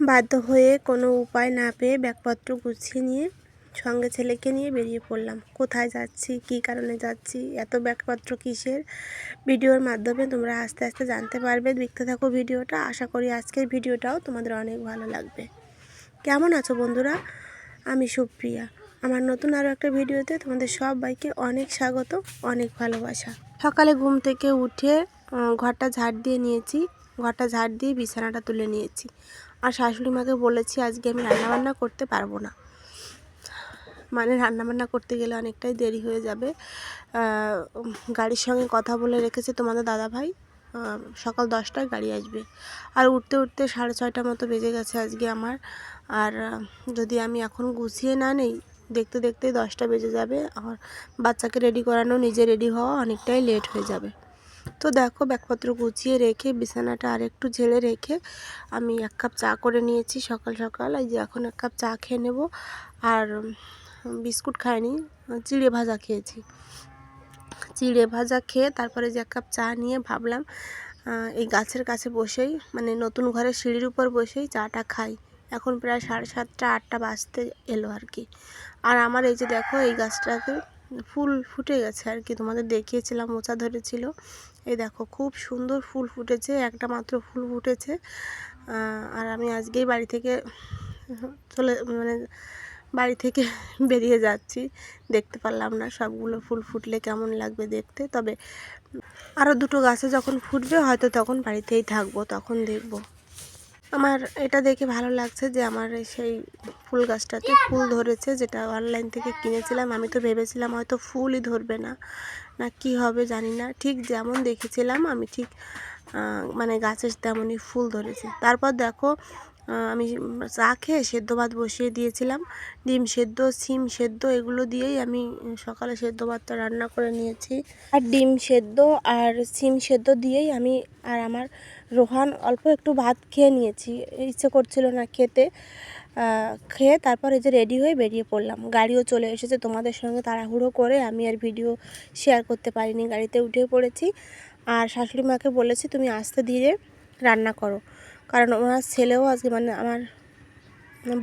বাধ্য হয়ে কোনো উপায় না পেয়ে ব্যাগপত্র গুছিয়ে নিয়ে সঙ্গে ছেলেকে নিয়ে বেরিয়ে পড়লাম। কোথায় যাচ্ছি? কী কারণে যাচ্ছি? এত ব্যাগপত্র কিসের? ভিডিওর মাধ্যমে তোমরা আস্তে আস্তে জানতে পারবে। দেখতে থাকো ভিডিওটা। আশা করি আজকের ভিডিওটাও তোমাদের অনেক ভালো লাগবে। কেমন আছো বন্ধুরা? আমি সুপ্রিয়া। আমার নতুন আরও একটা ভিডিওতে তোমাদের সবাইকে অনেক স্বাগত, অনেক ভালোবাসা। সকালে ঘুম থেকে উঠে ঘরটা ঝাড় দিয়ে নিয়েছি। ঘরটা ঝাড় দিয়ে বিছানাটা তুলে নিয়েছি। আর শাশুড়ি মাকে বলেছি, আজকে আমি রান্নাবান্না করতে পারব না। মানে রান্নাবান্না করতে গেলে অনেকটাই দেরি হয়ে যাবে। গাড়ির সঙ্গে কথা বলে রেখেছে তোমাদের দাদা ভাই সকাল দশটায় গাড়ি আসবে। আর উঠতে উঠতে সাড়ে ছয়টার মতো বেজে গেছে আজকে আমার। আর যদি আমি এখন গুছিয়ে না নেই, দেখতে দেখতে দশটা বেজে যাবে। আর বাচ্চাকে রেডি করানো, নিজে রেডি হওয়া অনেকটাই লেট হয়ে যাবে। তো দেখো ব্যাগপত্র গুছিয়ে রেখে, বিছানাটা আর একটু ঝেড়ে রেখে আমি এক কাপ চা করে নিয়েছি সকাল সকাল। এই যে এখন এক কাপ চা খেয়ে নেব। আর বিস্কুট খাইনি, চিড়ে ভাজা খেয়েছি। চিড়ে ভাজা খেয়ে তারপরে যে এক কাপ চা নিয়ে ভাবলাম এই গাছের কাছে বসেই মানে নতুন ঘরের সিঁড়ির উপর বসেই চাটা খাই। এখন প্রায় সাড়ে সাতটা, আটটা বাজতে এলো আর কি। আর আমার এই যে দেখো, এই গাছটাকে ফুল ফুটে গেছে আর কি। তোমাদের দেখিয়েছিলাম, মোচা ধরেছিল। এই দেখো, খুব সুন্দর ফুল ফুটেছে, একটা মাত্র ফুল ফুটেছে। আর আমি আজকেই বাড়ি থেকে চলে মানে বাড়ি থেকে বেরিয়ে যাচ্ছি। দেখতে পারলাম না সবগুলো ফুল ফুটলে কেমন লাগবে দেখতে, তবে আরও দুটো গাছে যখন ফুটবে, হয়তো তখন বাড়িতেই থাকব, তখন দেখব। আমার এটা দেখে ভালো লাগছে যে আমার সেই ফুল গাছটাতে ফুল ধরেছে, যেটা অনলাইন থেকে কিনেছিলাম। আমি তো ভেবেছিলাম হয়তো ফুলই ধরবে না। না কি হবে জানি না। ঠিক যেমন দেখেছিলাম, আমি ঠিক মানে গাছের তেমনই ফুল ধরেছে। তারপর দেখো আমি চা খেয়ে সেদ্ধ ভাত বসিয়ে দিয়েছিলাম। ডিম সেদ্ধ, সিম সেদ্ধ, এগুলো দিয়েই আমি সকালে সেদ্ধ ভাতটা রান্না করে নিয়েছি। আর ডিম সেদ্ধ আর সিম সেদ্ধ দিয়েই আমি আর আমার রোহান অল্প একটু ভাত খেয়ে নিয়েছি। ইচ্ছে করছিল না খেতে। খেয়ে তারপর এই যে রেডি হয়ে বেরিয়ে পড়লাম। গাড়িও চলে এসেছে তোমাদের সঙ্গে তাড়াহুড়ো করে। আমি আর ভিডিও শেয়ার করতে পারিনি, গাড়িতে উঠে পড়েছি। আর শাশুড়ি মাকে বলেছি, তুমি আস্তে ধীরে রান্না করো। কারণ ওনার ছেলেও আজকে মানে আমার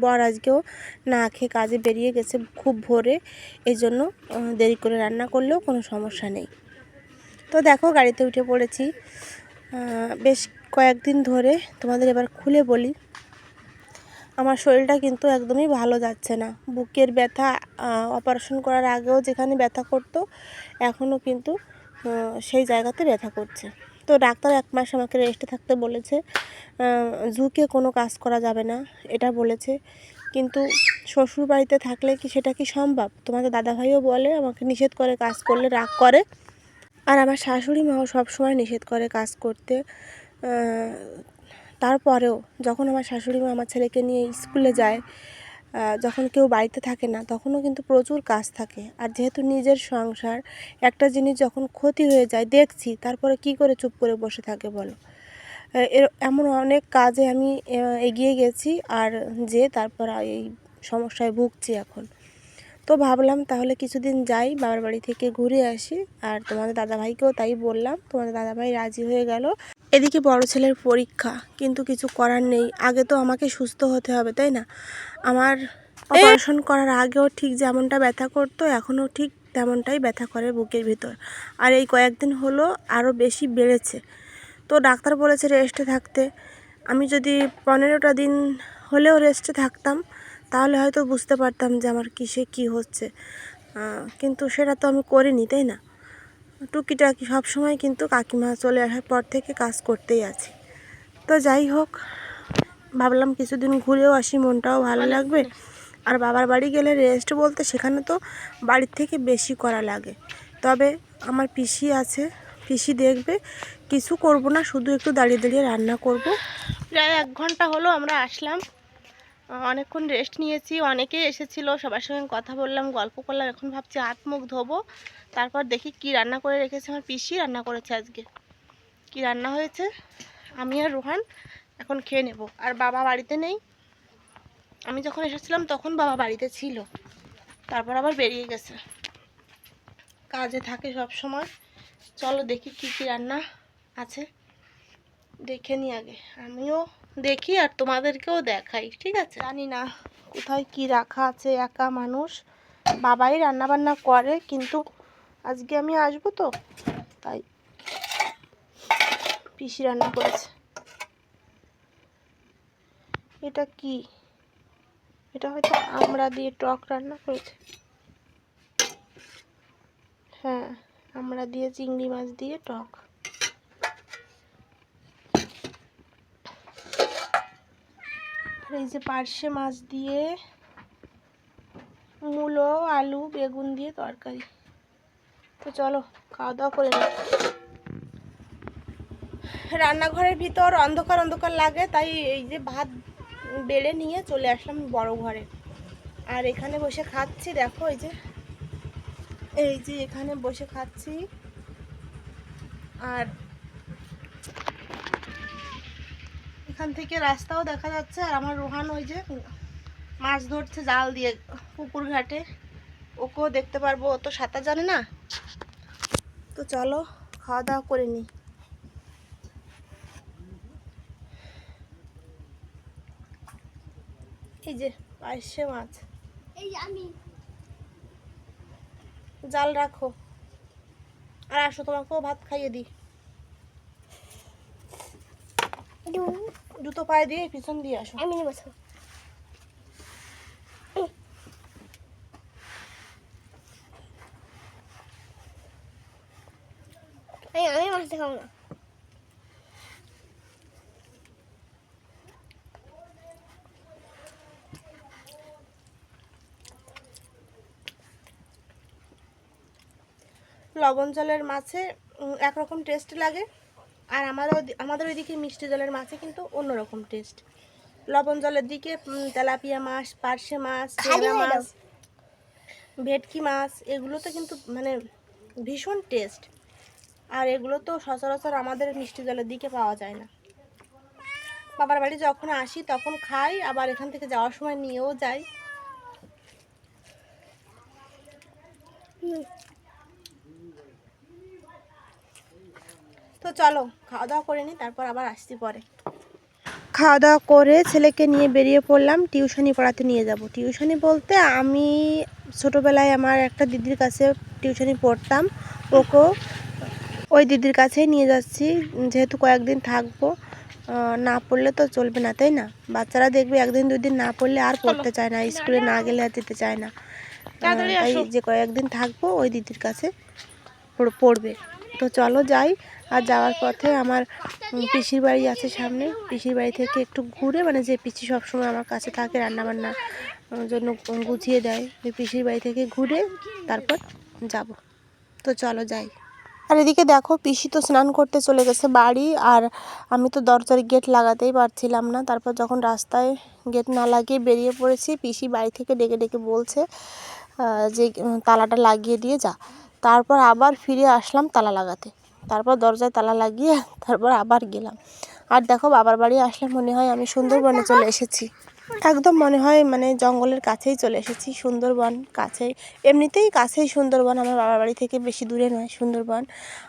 বর আজকেও না খেয়ে কাজে বেরিয়ে গেছে খুব ভোরে। এই জন্য দেরি করে রান্না করলেও কোনো সমস্যা নেই। তো দেখো, গাড়িতে উঠে পড়েছি। বেশ কয়েকদিন ধরে তোমাদের এবার খুলে বলি। আমার শরীরটা কিন্তু একদমই ভালো যাচ্ছে না। বুকের ব্যথা অপারেশন করার আগেও যেখানে ব্যথা করতো, এখনও কিন্তু সেই জায়গাতে ব্যথা করছে। তো ডাক্তার এক মাস আমাকে রেস্টে থাকতে বলেছে ঝুঁকে কোনো কাজ করা যাবে না, এটা বলেছে। কিন্তু শ্বশুর বাড়িতে থাকলে কি সেটা কি সম্ভব? তোমাকে দাদাভাইও বলে, আমাকে নিষেধ করে কাজ করলে রাগ করে। আর আমার শাশুড়ি মাও সবসময় নিষেধ করে কাজ করতে। তারপরেও যখন আমার শাশুড়ি মা আমার ছেলেকে নিয়ে স্কুলে যায় যখন কেউ বাড়িতে থাকে না, তখনও কিন্তু প্রচুর কাজ থাকে। আর যেহেতু নিজের সংসার, একটা জিনিস যখন ক্ষতি হয়ে যায়, দেখছি, তারপরে কি করে চুপ করে বসে থাকে বলো? এর, এমন অনেক কাজে আমি এগিয়ে গেছি, আর যে তারপর এই সমস্যায় ভুগছি এখন। তো ভাবলাম তাহলে কিছুদিন যাই বাবার বাড়ি থেকে ঘুরে আসি। আর তোমাদের দাদাভাইকেও তাই বললাম। তোমাদের দাদাভাই রাজি হয়ে গেল। এদিকে বড় ছেলের পরীক্ষা কিন্তু কিছু করার নেই। আগে তো আমাকে সুস্থ হতে হবে তাই না? আমার অপারেশন করার আগেও ঠিক যেমনটা ব্যথা করতো এখনও ঠিক তেমনটাই ব্যথা করে বুকের ভিতর। আর এই কয়েকদিন হলো আরও বেশি বেড়েছে। তো ডাক্তার বলেছে রেস্টে থাকতে। আমি যদি পনেরোটা দিন হলেও রেস্টে থাকতাম তাহলে হয়তো বুঝতে পারতাম যে আমার কিসে কি হচ্ছে। কিন্তু সেটা তো আমি করিনি, তাই না? টুকিটাকি সব সময় কিন্তু কাকিমা চলে আসার পর থেকে কাজ করতেই আছি। তো যাই হোক, ভাবলাম কিছুদিন ঘুরেও আসি, মনটাও ভালো লাগবে। আর বাবার বাড়ি গেলে রেস্ট বলতে সেখানে তো বাড়ির থেকে বেশি করা লাগে। তবে আমার পিসি আছে, পিসি দেখবে, কিছু করব না, শুধু একটু দাঁড়িয়ে দাঁড়িয়ে রান্না করব। প্রায় এক ঘণ্টা হলো আমরা আসলাম। অনেকক্ষণ রেস্ট নিয়েছি। অনেকেই এসেছিল, সবার সঙ্গে কথা বললাম, গল্প করলাম, এখন ভাবছি হাত মুখ ধোবো। তারপর দেখি কি রান্না করে রেখেছে আমার পিসি, রান্না করেছে আজকে। কি রান্না হয়েছে? আমি আর রোহান এখন খেয়ে নেব। আর বাবা বাড়িতে নেই। আমি যখন এসেছিলাম তখন বাবা বাড়িতে ছিল। তারপর আবার বেরিয়ে গেছে। কাজে থাকে সব সময়। চলো দেখি কি কি রান্না আছে। দেখে নি আগে। আমিও দেখি আর তোমাদেরকেও দেখাই, ঠিক আছে? জানি না কোথায় কি রাখা আছে, একা মানুষ। বাবাই রান্না বান্না করে, কিন্তু আজকে আমি আসব তো, তাই পিসি রান্না করেছে। এটা কি? এটা হয়তো আমরা দিয়ে টক রান্না করেছে। হ্যাঁ আমরা দিয়ে চিংড়ি মাছ দিয়ে টক। এই যে পার্শে মাছ দিয়ে মূলো, আলু, বেগুন দিয়ে তরকারি। তো চলো খাওয়া দাওয়া করে নিই রান্নাঘরের ভিতর অন্ধকার অন্ধকার লাগে, তাই এই যে ভাত বেড়ে নিয়ে চলে আসলাম বড় ঘরে। আর এখানে বসে খাচ্ছি, দেখো এই যে এই যে এখানে বসে খাচ্ছি। আর এখান থেকে রাস্তাও দেখা যাচ্ছে আর আমার রোহান ওই যে মাছ ধরছে জাল দিয়ে পুকুর ঘাটে ওকেও দেখতে পারব ও তো সাঁতার জানে না। তো চলো খাওয়া দাওয়া করে নিই। এই যে পার্শে মাছ। এই আমি। জাল রাখো। আর আসো তোমাকেও ভাত খাইয়ে দিই। জুতো পায়ে দিয়ে পিছন দিয়ে আসো। আমি তো। এই আমি মাছ দেখাবো না। লবণ জলের মাছে একরকম টেস্ট লাগে। আর আমাদের আমাদের ওইদিকে মিষ্টি জলের মাছে কিন্তু অন্যরকম টেস্ট লবণ জলের দিকে তেলাপিয়া মাছ পার্শে মাছ মাছ ভেটকি মাছ এগুলো তো কিন্তু মানে ভীষণ টেস্ট আর এগুলো তো সচরাচর আমাদের মিষ্টি জলের দিকে পাওয়া যায় না। বাবার বাড়ি যখন আসি তখন খাই আবার এখান থেকে যাওয়ার সময় নিয়েও যাই। তো চলো খাওয়া দাওয়া করে নিই তারপর আবার আসছি পরে। খাওয়া দাওয়া করে ছেলেকে নিয়ে বেরিয়ে পড়লাম টিউশনি পড়াতে নিয়ে যাব। টিউশনি বলতে আমি ছোটোবেলায় আমার একটা দিদির কাছে টিউশনি পড়তাম ওকেও ওই দিদির কাছেই নিয়ে যাচ্ছি যেহেতু কয়েকদিন থাকব না পড়লে তো চলবে না তাই না? বাচ্চারা দেখবে একদিন দুই দিন না পড়লে আর পড়তে চায় না স্কুলে না গেলে আর যেতে চায় না। তাই যে কয়েকদিন থাকব ওই দিদির কাছে পড়- পড়বে। তো চলো যাই। আর যাওয়ার পথে আমার পিসির বাড়ি আছে সামনে। পিসির বাড়ি থেকে একটু ঘুরে মানে যে পিসি সবসময় আমার কাছে থাকে রান্নাবান্না জন্য গুছিয়ে দেয়। ওই পিসির বাড়ি থেকে ঘুরে তারপর যাব। তো চলো যাই। আর এদিকে দেখো, পিসি তো স্নান করতে চলে গেছে বাড়ি, আর আমি তো দরজার গেট লাগাতেই পারছিলাম না। তারপর যখন রাস্তায় গেট না লাগিয়ে বেরিয়ে পড়েছি, পিসি বাড়ি থেকে ডেকে ডেকে বলছে যে তালাটা লাগিয়ে দিয়ে যা। তারপর আবার ফিরে আসলাম তালা লাগাতে। তারপর দরজায় তালা লাগিয়ে তারপর আবার গেলাম। আর দেখো বাবার বাড়ি আসলে মনে হয় আমি সুন্দরবনে চলে এসেছি। একদম মনে হয় মানে জঙ্গলের কাছেই চলে এসেছি, সুন্দরবন কাছেই। এমনিতেই কাছেই সুন্দরবন, আমার বাবার বাড়ি থেকে বেশি দূরে নয় সুন্দরবন।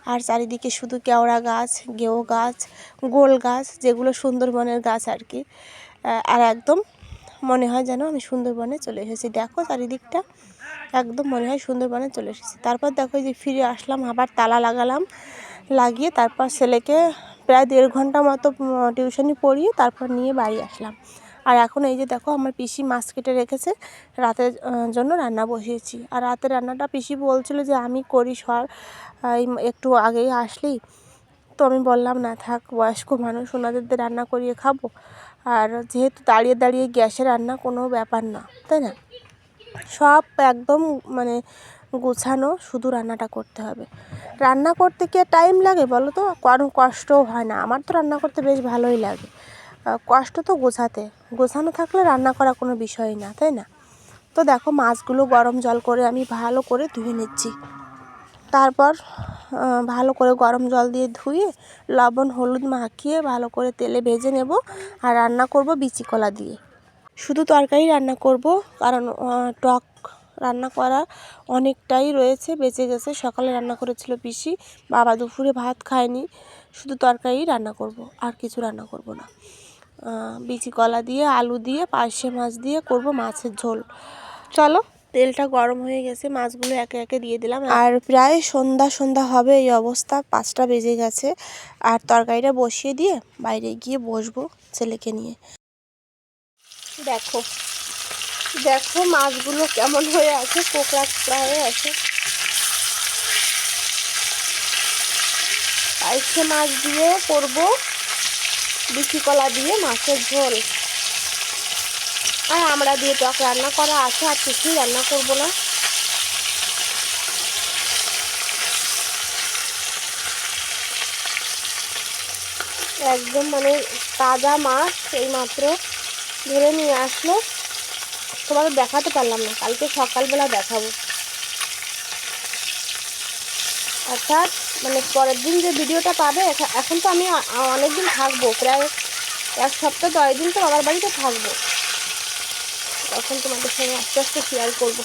আর চারিদিকে শুধু কেওড়া গাছ গেও গাছ, গোল গাছ, যেগুলো সুন্দরবনের গাছ আর কি। আর একদম মনে হয় যেন আমি সুন্দরবনে চলে এসেছি। দেখো চারিদিকটা। একদম মনে হয় সুন্দরবনে চলে এসেছি। তারপর দেখো যে ফিরে আসলাম, আবার তালা লাগালাম, লাগিয়ে তারপর ছেলেকে প্রায় দেড় ঘণ্টা মতো টিউশনি পড়িয়ে তারপর নিয়ে বাড়ি আসলাম। আর এখন এই যে দেখো আমার পিসি মাছ কেটে রেখেছে রাতের জন্য রান্না বসিয়েছি। আর রাতের রান্নাটা পিসি বলছিল যে আমি করি সর একটু আগেই আসলি তো আমি বললাম, না থাক, বয়স্ক মানুষ, ওনাদের রান্না করিয়ে খাব। আর যেহেতু দাঁড়িয়ে দাঁড়িয়ে গ্যাসে রান্না কোনো ব্যাপার না, তাই না? সব একদম মানে গোছানো, শুধু রান্নাটা করতে হবে। রান্না করতে কি টাইম লাগে বলো তো? কোনো কষ্টও হয় না। আমার তো রান্না করতে বেশ ভালোই লাগে। কষ্ট তো গোছাতে। গোছানো থাকলে রান্না করা কোনো বিষয় না, তাই না? তো দেখো, মাছগুলো গরম জল করে আমি ভালো করে ধুয়ে নিচ্ছি। তারপর ভালো করে গরম জল দিয়ে ধুয়ে, লবণ, হলুদ মাখিয়ে ভালো করে তেলে ভেজে নেব। আর রান্না করব বিচি কলা দিয়ে। শুধু তরকারি রান্না করব, কারণ টক রান্না করা অনেকটাই রয়েছে, বেঁচে গেছে। সকালে রান্না করেছিল পিসি, বাবা দুপুরে ভাত খায়নি, শুধু তরকারি রান্না করব, আর কিছু রান্না করব না। বিচি কলা দিয়ে, আলু দিয়ে, পার্শে মাছ দিয়ে করব মাছের ঝোল। চলো, তেলটা গরম হয়ে গেছে, মাছগুলো একে একে দিয়ে দিলাম। আর প্রায় সন্ধ্যা সন্ধ্যা হবে, এই অবস্থা। পাঁচটা বেজে গেছে, আর তরকারিটা বসিয়ে দিয়ে বাইরে গিয়ে বসবো ছেলেকে নিয়ে। দেখো। দেখো মাছগুলো কেমন হয়ে আছে, কোকড়া কোকড়া হয়ে আছে। পাইছে মাছ দিয়ে করব, বিচি কলা দিয়ে মাছের ঝোল। আর আমরা দিয়ে টক রান্না করা আছে, আর কিছুই রান্না করব না। একদম মানে তাজা মাছ এই মাত্র ধরে নিয়ে আসলো। তোমাদের দেখাতে পারলাম না, কালকে সকালবেলা দেখাবো। অর্থাৎ মানে পরের দিন যে ভিডিওটা পাবে এখন তো আমি অনেক দিন থাকব, প্রায় এক সপ্তাহ দশ দিন তো বাবার বাড়িতে থাকব। তখন তোমাদের সঙ্গে আস্তে আস্তে শেয়ার করব।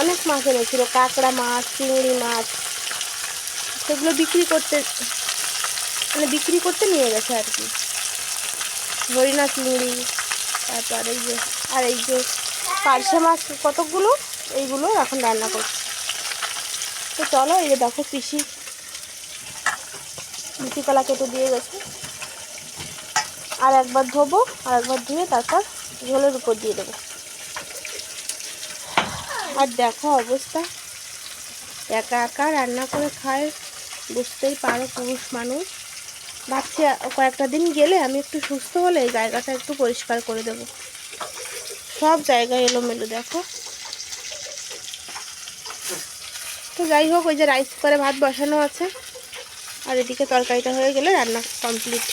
অনেক মাছ এনেছিল, কাঁকড়া মাছ, চিংড়ি মাছ, সেগুলো বিক্রি করতে মানে বিক্রি করতে নিয়ে গেছে আর কি। হরিণা চিংড়ি তারপর এই যে, আর এই যে পার্শে মাছ কতকগুলো, এইগুলো এখন রান্না করছি। তো চলো, এই যে দেখো পিসি মিষ্টি কলা কেটে দিয়ে গেছে। আর একবার ধোবো, আর একবার ধুয়ে তারপর ঝোলের উপর দিয়ে দেবো। আর দেখো অবস্থা, একা একা রান্না করে খায়, বুঝতেই পারো পুরুষ মানুষ। ভাবছি কয়েকটা দিন গেলে আমি একটু সুস্থ হলে এই জায়গাটা একটু পরিষ্কার করে দেব। সব জায়গায় এলোমেলো, দেখো। তো যাই হোক, ওই যে রাইস করে ভাত বসানো আছে। আর এদিকে তরকারিটা হয়ে গেলে রান্না কমপ্লিট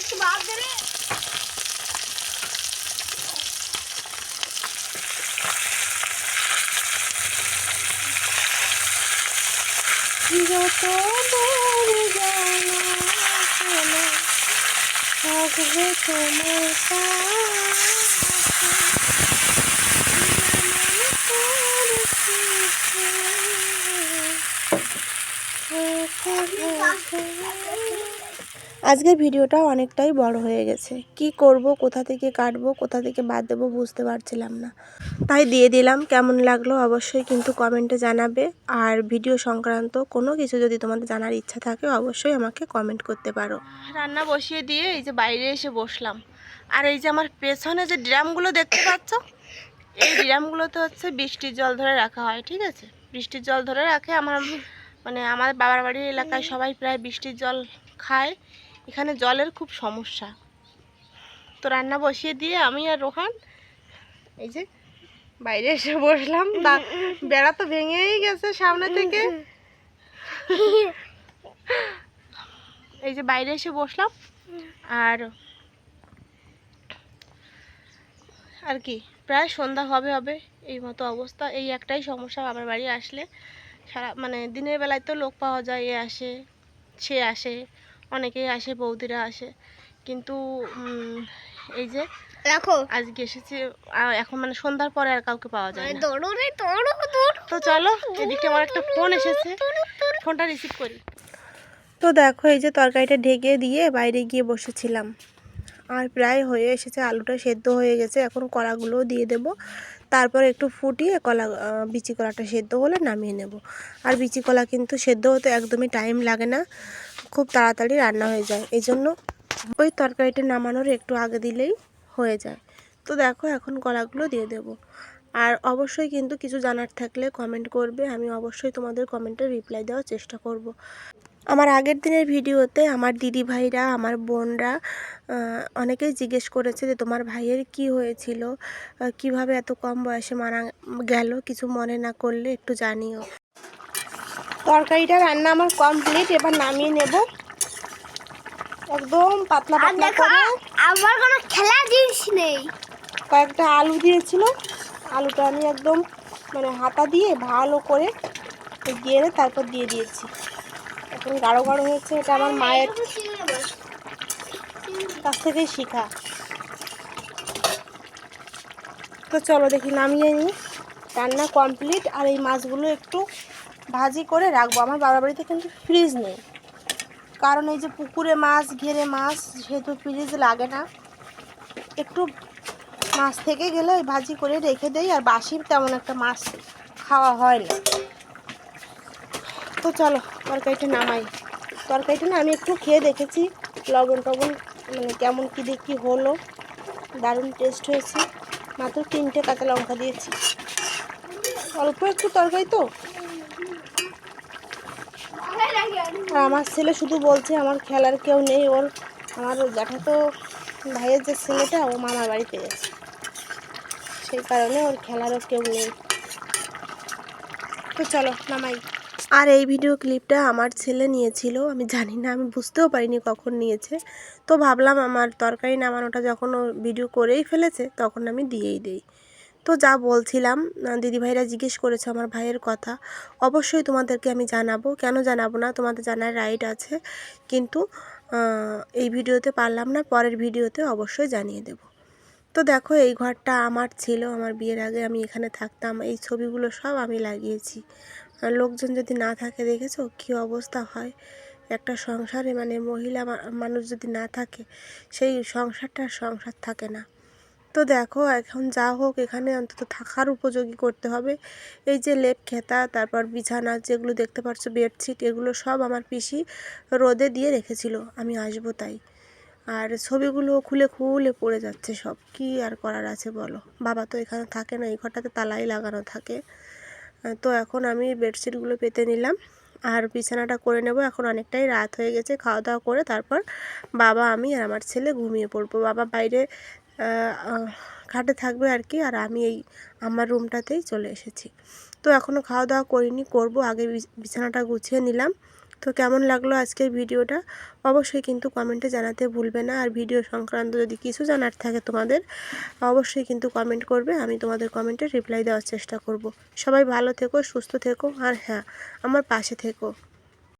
একটু বাদ দে রে। যত দূর জানা শোনা, থাকবে তোমার কাছে। আজকের ভিডিওটা অনেকটাই বড় হয়ে গেছে। কি করব, কোথা থেকে কাটবো, কোথা থেকে বাদ দেবো বুঝতে পারছিলাম না। তাই দিয়ে দিলাম, কেমন লাগল অবশ্যই কিন্তু কমেন্টে জানাবে। আর ভিডিও সংক্রান্ত কোনো কিছু যদি তোমাদের জানার ইচ্ছা থাকে, অবশ্যই আমাকে কমেন্ট করতে পারো। রান্না বসিয়ে দিয়ে এই যে বাইরে এসে বসলাম। আর এই যে আমার পেছনে যে ড্রামগুলো দেখতে পাচ্ছ, এই ড্রামগুলোতে হচ্ছে বৃষ্টির জল ধরে রাখা হয়, ঠিক আছে? বৃষ্টির জল ধরে রাখে, আমার মানে আমার বাবার বাড়ির এলাকায় সবাই প্রায় বৃষ্টির জল খায়। এখানে জলের খুব সমস্যা। তো রান্না বসিয়ে দিয়ে আমি আর রোহান, এই যে বাইরে এসে বসলাম দা- বেড়া তো ভেঙেই গেছে সামনে থেকে। এই যে বাইরে এসে বসলাম, আর আর কি প্রায় সন্ধ্যা হবে হবে এই মতো অবস্থা। এই একটাই সমস্যা বাবার বাড়ি আসলে। সারা মানে দিনের বেলায় তো লোক পাওয়া যায় এ আসে সে আসে অনেকেই আসে বৌদিরা আসে। কিন্তু এই যে রাখো। আজকে এসেছে এখন মানে সন্ধ্যার পরে আর কাউকে পাওয়া যায় না। দৌড়ো রে দৌড়ো দৌড়ো তো চলো এদিকে আমার একটা ফোন এসেছে। ফোনটা রিসিভ করি। তো দেখো এই যে তরকারিটা ঢেকে দিয়ে বাইরে গিয়ে বসেছিলাম। আর প্রায় হয়ে এসেছে, আলুটা সেদ্ধ হয়ে গেছে। এখন কলাগুলোও দিয়ে দেব। তারপর একটু ফুটিয়ে কলা বিচি কলাটা সেদ্ধ হলে নামিয়ে নেব। আর বিচি কলা কিন্তু সেদ্ধ হতে একদমই টাইম লাগে না। খুব তাড়াতাড়ি রান্না হয়ে যায়। এই জন্য ওই তরকারিটা নামানোর একটু আগে দিলেই হয়ে যায়। তো দেখো, এখন কলাগুলো দিয়ে দেব। আর অবশ্যই কিন্তু কিছু জানার থাকলে কমেন্ট করবে। আমি অবশ্যই তোমাদের কমেন্টের রিপ্লাই দেওয়ার চেষ্টা করব। আমার আগের দিনের ভিডিওতে আমার দিদি ভাইরা আমার বোনরা অনেকেই জিজ্ঞেস করেছে যে তোমার ভাইয়ের কি হয়েছিল? কীভাবে এত কম বয়সে মারা গেল? কিছু মনে না করলে একটু জানিও। তরকারিটা রান্না আমার কমপ্লিট এবার নামিয়ে নেব। একদম পাতলা পাতলা করে আমার কোনো খেলা জিনিস নেই। কয়েকটা আলু দিয়েছিল। আলুটা আমি একদম মানে হাতা দিয়ে ভালো করে গেড়ে তারপর দিয়ে দিয়েছি। এখন গাঢ় গাঢ় হয়েছে, এটা আমার মায়ের কাছ থেকেই শেখা। তো চলো দেখি, নামিয়ে নিই। রান্না কমপ্লিট আর এই মাছগুলো একটু ভাজি করে রাখব। আমার বাবার বাড়িতে কিন্তু ফ্রিজ নেই। কারণ এই যে পুকুরে মাছ, ঘেরে মাছ সেহেতু ফ্রিজ লাগে না, একটু মাছ থেকে গেলে ভাজি করে রেখে দেই, আর বাসি তেমন একটা মাছ খাওয়া হয় না। তো চলো, তরকারিটা নামাই। তরকারিটা না আমি একটু খেয়ে দেখেছি, লবণ টবণ মানে কেমন কী দেখি হলো, দারুণ টেস্ট হয়েছে। মাত্র তিনটে কাঁচা লঙ্কা দিয়েছি। অল্প একটু তরকারি তো। আর আমার ছেলে শুধু বলছে, আমার খেলার কেউ নেই, ওর আমার জ্যাঠাতো ভাইয়ের যে ছেলেটা, ও মামার বাড়িতে গেছে। সেই কারণে ওর খেলারও কেউ নেই। তো চলো, নামাই। আর এই ভিডিও ক্লিপটা আমার ছেলে নিয়েছিল। আমি জানি না, আমি বুঝতেও পারিনি কখন নিয়েছে। তো ভাবলাম আমার তরকারি নামানোটা যখন ও ভিডিও করেই ফেলেছে, তখন আমি দিয়েই দিই। তো যা বলছিলাম দিদিভাইরা জিজ্ঞেস করেছে আমার ভাইয়ের কথা। অবশ্যই তোমাদেরকে আমি জানাব। কেন জানাব না? তোমাদের জানার রাইট আছে। কিন্তু এই ভিডিওতে পারলাম না, পরের ভিডিওতে অবশ্যই জানিয়ে দেব। তো দেখো, এই ঘরটা আমার ছিল। আমার বিয়ের আগে আমি এখানে থাকতাম। এই ছবিগুলো সব আমি লাগিয়েছি। লোকজন যদি না থাকে, দেখেছ? কী অবস্থা হয়? একটা সংসারে মানে মহিলা মানুষ যদি না থাকে, সেই সংসারটা সংসার থাকে না। তো দেখো, এখন যা হোক, এখানে অন্তত থাকার উপযোগী করতে হবে। এই যে লেপ খেতা, তারপর বিছানা, যেগুলো দেখতে পাচ্ছ বেডশিট, এগুলো সব আমার পিসি রোদে দিয়ে রেখেছিল। আমি আসব তাই। আর ছবিগুলো খুলে খুলে পড়ে যাচ্ছে সব। কি আর করার আছে বলো? বাবা তো এখানে থাকে না, এই ঘরটাতে তালাই লাগানো থাকে। তো এখন আমি বেডশিটগুলো পেতে নিলাম। আর বিছানাটা করে নেব। এখন অনেকটাই রাত হয়ে গেছে খাওয়া দাওয়া করে। তারপর বাবা, আমি আর আমার ছেলে ঘুমিয়ে পড়ব। বাবা বাইরে খাটে থাকবে আর কি। আর আমি এই আমার রুমটাতেই চলে এসেছি। তো এখনও খাওয়া দাওয়া করিনি, করব। আগে বিছ- বিছানাটা গুছিয়ে নিলাম। তো কেমন লাগল আজকের ভিডিওটা? অবশ্যই কিন্তু কমেন্টে জানাতে ভুলবে না। আর ভিডিও সংক্রান্ত যদি কিছু জানার থাকে তোমাদের, অবশ্যই কিন্তু কমেন্ট করবে। আমি তোমাদের কমেন্টে রিপ্লাই দেওয়ার চেষ্টা করব। সবাই ভালো থেকো, সুস্থ থেকো। আর হ্যাঁ আমার পাশে থেকো।